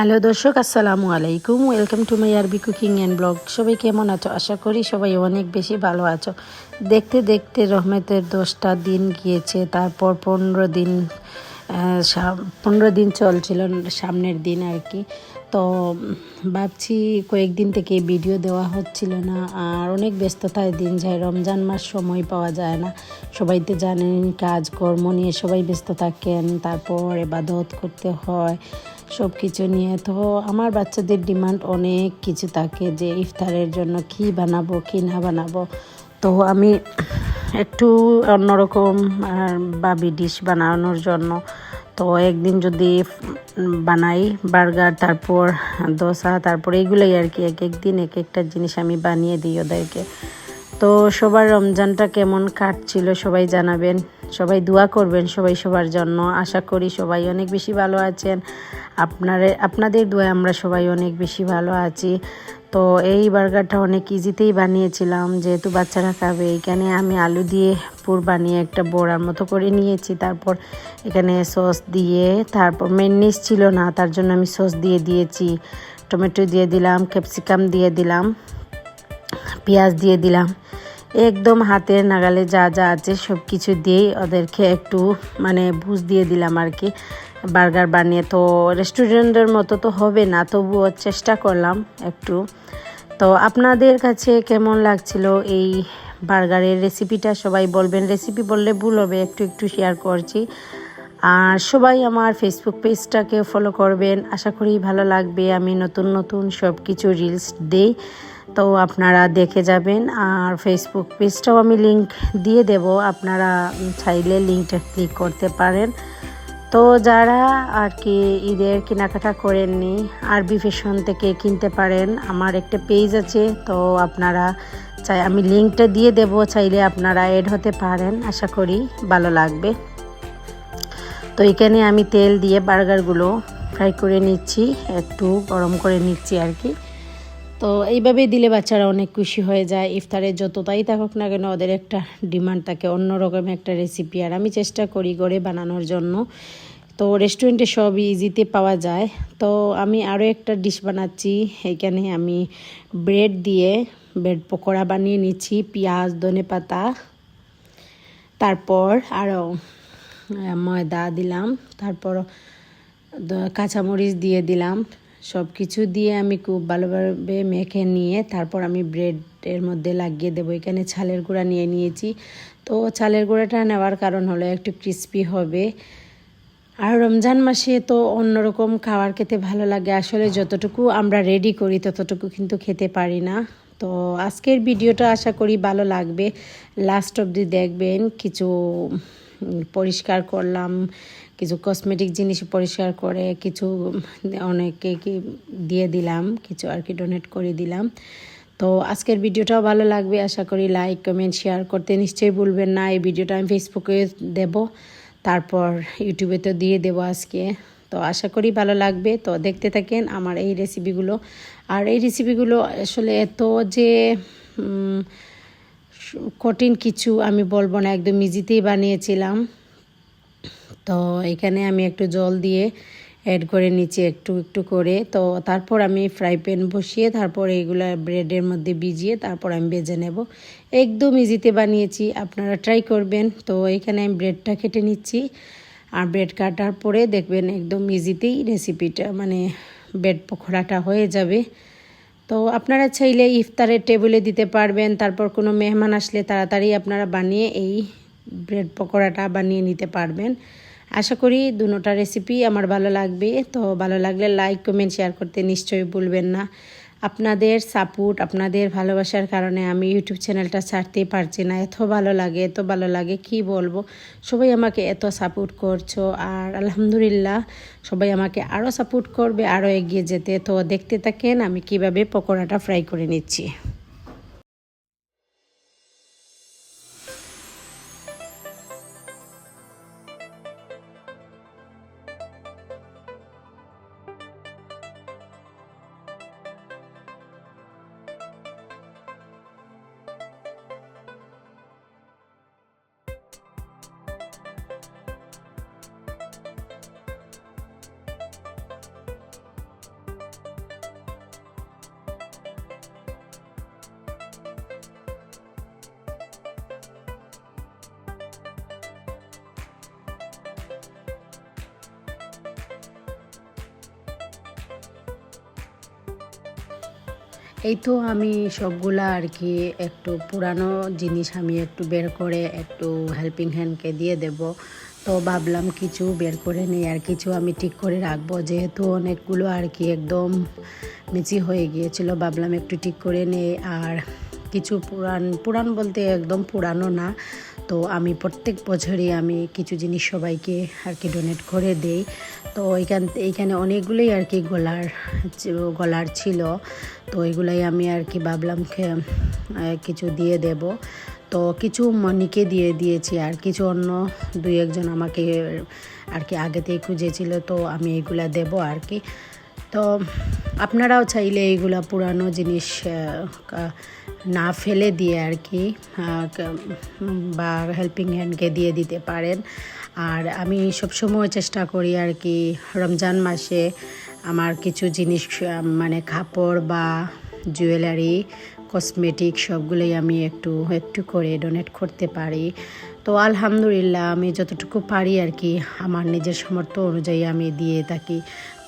Hello দর্শক, আসসালামু আলাইকুম। ওয়েলকাম টু মাই আরবি কুকিং অ্যান্ড ব্লগ সবাই কেমন আছো? আশা করি সবাই অনেক বেশি ভালো আছো। দেখতে দেখতে রহমতের দশটা দিন গিয়েছে, তারপর পনেরো দিন পনেরো দিন চলছিল, সামনের দিন আর কি। তো ভাবছি কয়েকদিন থেকে ভিডিও দেওয়া হচ্ছিল না, আর অনেক ব্যস্ততায় দিন যায়। রমজান মাস সময় পাওয়া যায় না। সবাই তো জানেন কাজ কর্ম নিয়ে সবাই ব্যস্ত থাকেন, তারপর এবাদত করতে হয় সব কিছু নিয়ে। তো আমার বাচ্চাদের ডিমান্ড অনেক কিছু থাকে যে ইফতারের জন্য কি বানাবো, কি না বানাবো। তো আমি একটু অন্যরকম বাবি ডিশ বানানোর জন্য। তো একদিন যদি বানাই, বার্গার, তারপর দোসা, তারপর এগুলোই আর কি এক এক দিন এক একটা জিনিস আমি বানিয়ে দিই ওদেরকে। তো সবার রমজানটা কেমন কাটছিল সবাই জানাবেন। সবাই দোয়া করবেন সবাই সবার জন্য। আশা করি সবাই অনেক বেশি ভালো আছেন। আপনারে, আপনাদের দোয়ায় আমরা সবাই অনেক বেশি ভালো আছি। তো এই বার্গারটা অনেক ইজিতেই বানিয়েছিলাম। যেহেতু বাচ্চারা খাবে, এখানে আমি আলু দিয়ে পুর বানিয়ে একটা বড়ার মতো করে নিয়েছি। তারপর এখানে সস দিয়ে, তারপর মেনিস ছিল না, তার জন্য আমি সস দিয়ে দিয়েছি। টমেটো দিয়ে দিলাম ক্যাপসিকাম দিয়ে দিলাম, পেঁয়াজ দিয়ে দিলাম। একদম হাতের নাগালে যা যা আছে সব কিছু দিয়েই ওদেরকে একটু মানে বুঝ দিয়ে দিলাম আর কি। বার্গার বানিয়ে তো রেস্টুরেন্টের মতো তো হবে না, তবুও চেষ্টা করলাম একটু। তো আপনাদের কাছে কেমন লাগছিল এই বার্গারের রেসিপিটা? সবাই বলবেন, রেসিপি বললে ভুল হবে, একটু একটু শেয়ার করছি। আর সবাই আমার ফেসবুক পেজটাকে ফলো করবেন, আশা করি ভালো লাগবে। আমি নতুন নতুন সব কিছু রিলস দেই, তো আপনারা দেখে যাবেন। আর ফেসবুক পেজটাও আমি লিংক দিয়ে দেব, আপনারা চাইলে লিঙ্কটা ক্লিক করতে পারেন। তো যারা আর কি ঈদের কেনাকাটা করেননি, আরবি ফ্যাশন থেকে কিনতে পারেন, আমার একটা পেজ আছে, তো আপনারা চাই আমি লিঙ্কটা দিয়ে দেব, চাইলে আপনারা এড হতে পারেন, আশা করি ভালো লাগবে। তো এখানে আমি তেল দিয়ে বার্গারগুলো ফ্রাই করে নিচ্ছি, একটু গরম করে নিচ্ছি আর কি। তো এইভাবে দিলে বাচ্চারা অনেক খুশি হয়ে যায়। ইফতারে যতটাই থাকুক না কেন ওদের একটা ডিমান্ড থাকে অন্যরকম একটা রেসিপি আর আমি চেষ্টা করি করে বানানোর জন্য। তো রেস্টুরেন্টে সব ইজিতে পাওয়া যায়। তো আমি আরও একটা ডিশ বানাচ্ছি। এখানে আমি ব্রেড দিয়ে ব্রেড পকোড়া বানিয়ে নিচ্ছি, পেঁয়াজ, ধনে পাতা। তারপর আরও ময়দা দিলাম। তারপর কাঁচামরিচ দিয়ে দিলাম। সব কিছু দিয়ে আমি খুব ভালোভাবে মেখে নিয়ে তারপর আমি ব্রেডের মধ্যে লাগিয়ে দেবো। এখানে ছালের গুঁড়া নিয়ে নিয়েছি। তো ছালের গুঁড়াটা নেওয়ার কারণ হলো একটু ক্রিস্পি হবে। আর রমজান মাসে তো অন্যরকম খাবার খেতে ভালো লাগে। আসলে যতটুকু আমরা রেডি করি ততটুকু কিন্তু খেতে পারি না। তো আজকের ভিডিওটা আশা করি ভালো লাগবে। লাস্ট অবধি দেখবেন কিছু পরিষ্কার করলাম, কিছু কসমেটিক জিনিস পরিষ্কার করে, কিছু অনেকে কি দিয়ে দিলাম, কিছু আর কি ডোনেট করে দিলাম। তো আজকের ভিডিওটাও ভালো লাগবে, আশা করি লাইক কমেন্ট শেয়ার করতে নিশ্চয়ই ভুলবেন না। এই ভিডিওটা আমি ফেসবুকে দেব, তারপর ইউটিউবে তো দিয়ে দেবো আজকে। তো আশা করি ভালো লাগবে। তো দেখতে থাকেন আমার এই রেসিপিগুলো আর এই রেসিপিগুলো আসলে এত যে কঠিন কিছু আমি বলব না, একদম ইজিতেই বানিয়েছিলাম। তো এখানে আমি একটু জল দিয়ে অ্যাড করে নিচ্ছি একটু একটু করে। তো তারপর আমি ফ্রাই প্যান বসিয়ে তারপর এইগুলো ব্রেডের মধ্যে ভিজিয়ে তারপর আমি ভেজে নেব। একদম ইজিতে বানিয়েছি, আপনারা ট্রাই করবেন। তো এখানে আমি ব্রেডটা কেটে নিচ্ছি। আর ব্রেড কাটার পরে দেখবেন একদম ইজিতেই রেসিপিটা মানে ব্রেড পকোড়াটা হয়ে যাবে। তো আপনারা চাইলে ইফতারের টেবিলে দিতে পারবেন, তারপর কোনো মেহমান আসলে তাড়াতাড়ি আপনারা বানিয়ে এই ব্রেড পকোড়াটা বানিয়ে নিতে পারবেন। আশা করি দুটা রেসিপি আমার ভালো লাগবে, তো ভালো লাগলে লাইক কমেন্ট শেয়ার করতে নিশ্চয়ই ভুলবেন না। আপনাদের সাপোর্ট আপনাদের ভালোবাসার কারণে আমি ইউটিউব চ্যানেলটা ছাড়তেই পারছি না। এত ভালো লাগে, এত ভালো লাগে, কি বলব? সবাই আমাকে এত সাপোর্ট করছ আর আলহামদুলিল্লাহ সবাই আমাকে আরও সাপোর্ট করবে আরও এগিয়ে যেতে। তো দেখতে থাকেন আমি কীভাবে পকোড়াটা ফ্রাই করে নিচ্ছি। এই তো আমি সবগুলা আর কি একটু পুরানো জিনিস আমি একটু বের করে একটু হেল্পিং হ্যান্ডকে দিয়ে দেব। তো ভাবলাম কিছু বের করে নিই আর কিছু আমি ঠিক করে রাখব। যেহেতু অনেকগুলো আর কি একদম মিচি হয়ে গিয়েছিল, ভাবলাম একটু ঠিক করে নিই। আর কিছু পুরান পুরান বলতে একদম পুরানো না। তো আমি প্রত্যেক বছরই আমি কিছু জিনিস সবাইকে আর কি ডোনেট করে দেই। তো এইখান এইখানে অনেকগুলোই আর কি গলার গলার ছিল। তো এগুলাই আমি আর কি ভাবলাম কিছু দিয়ে দেব। তো কিছু মনিকে দিয়ে দিয়েছি আর কিছু অন্য দুই একজন আমাকে আর কি আগে আগেতেই খুঁজেছিল, তো আমি এগুলা দেব আর কি। তো আপনারাও চাইলে এইগুলা পুরানো জিনিস না ফেলে দিয়ে আর কি বা হেল্পিং হ্যান্ডকে দিয়ে দিতে পারেন। আর আমি সবসময় চেষ্টা করি আর কি, রমজান মাসে আমার কিছু জিনিস মানে কাপড় বা জুয়েলারি কসমেটিক সবগুলোই আমি একটু একটু করে ডোনেট করতে পারি। তো আলহামদুলিল্লাহ আমি যতটুকু পারি আর কি, আমার নিজের সামর্থ্য অনুযায়ী আমি দিয়ে থাকি।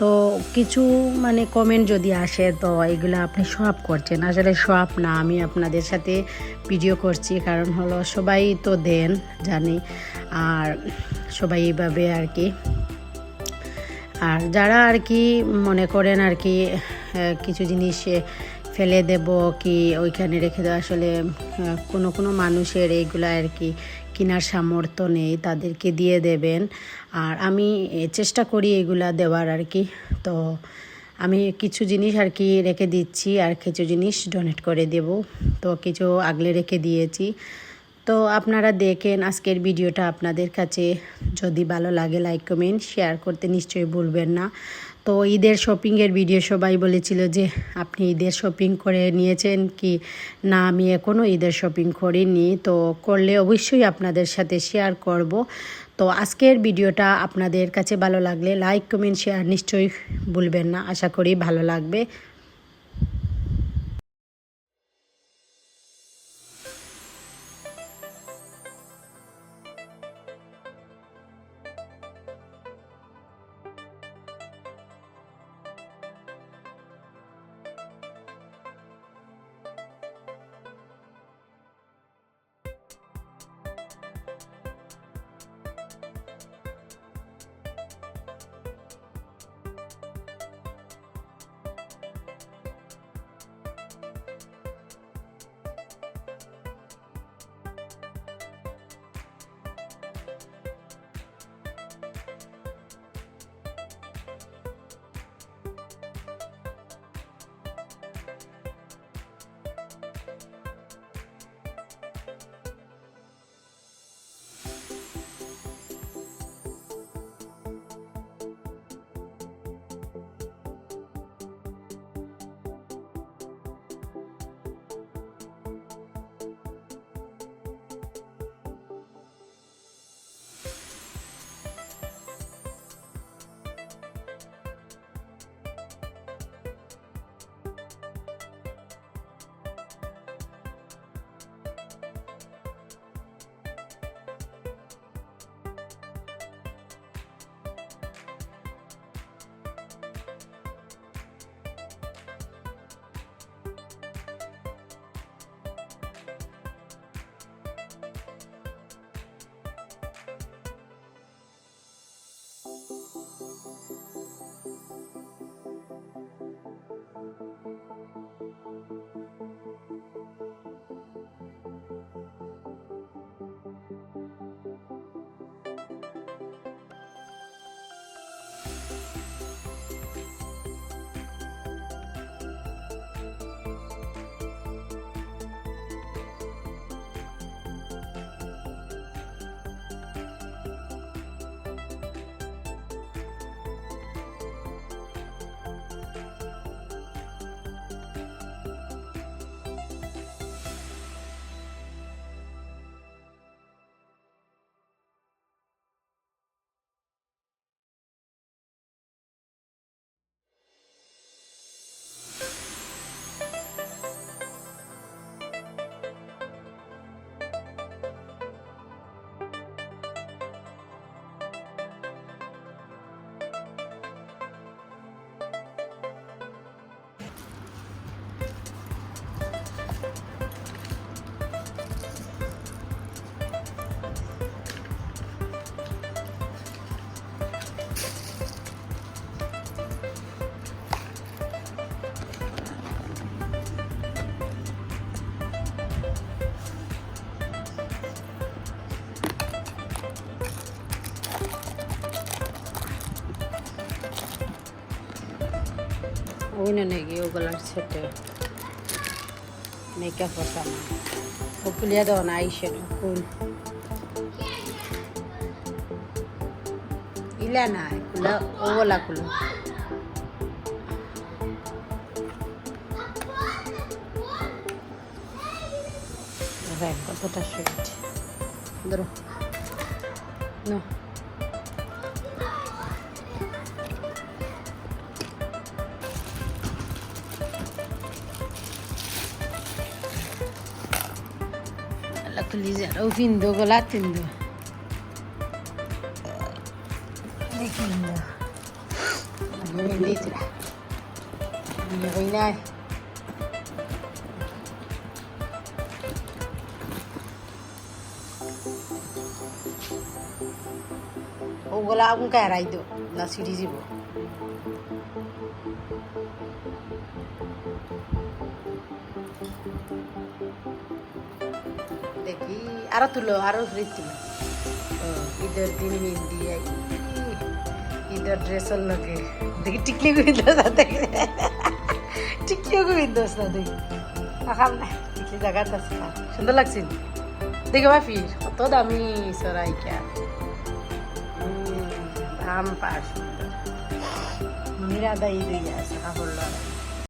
তো কিছু মানে কমেন্ট যদি আসে, তো এগুলো আপনি সব করছেন। আসলে সব না, আমি আপনাদের সাথে ভিডিও করছি। কারণ হলো সবাই তো দেন, জানি। আর সবাই এইভাবে আর কি। আর যারা আর কি মনে করেন আর কি কিছু জিনিস ফেলে দেব কি, ওইখানে রেখে দেওয়া, আসলে কোনো কোনো মানুষের এইগুলা আর কি কেনার সামর্থ্য নেই, তাদেরকে দিয়ে দেবেন। আর আমি চেষ্টা করি এগুলা দেওয়ার আর কি। তো আমি কিছু জিনিস আর কি রেখে দিচ্ছি আর কিছু জিনিস ডোনেট করে দেব। তো কিছু আগলে রেখে দিয়েছি। তো আপনারা দেখেন আজকের ভিডিওটা আপনাদের কাছে। যদি ভালো লাগে লাইক কমেন্ট শেয়ার করতে নিশ্চয়ই ভুলবেন না। তো ঈদের শপিংয়ের ভিডিও সবাই বলেছিল যে, আপনি ঈদের শপিং করে নিয়েছেন কি? না, আমি এখনও ঈদের শপিং করিনি। তো করলে অবশ্যই আপনাদের সাথে শেয়ার করব। তো আজকের ভিডিওটা আপনাদের কাছে ভালো লাগলে লাইক কমেন্ট শেয়ার নিশ্চয়ই ভুলবেন না। আশা করি ভালো লাগবে। সামান ও খুলিয়া দেওয়া না আইসেন ফুল ইলা না খুলা ওগুলা খুলো। কতটা সুইট। ধরো। না La colisiera, ho finto con l'attendo. Che finto. Non mi dite. Mi rovinai. ওগুলা আগুন কায় রাইতো না সিঁড়ি যাব আরও তুলো, আরও ফ্রিজ তুলো। ঈদের দিন হিন্দি ঈদের ড্রেসের লগে দেখি টিকলি গুবিন্দ সাথে টিকলিও গুবিন্দ সাথে খাম না টিকলি জায়গা আছে সুন্দর লাগছে। দেখে বাফি কত দামি সরাই কে দাম পার মনিরা দাই দিয়ে আছে কাপড়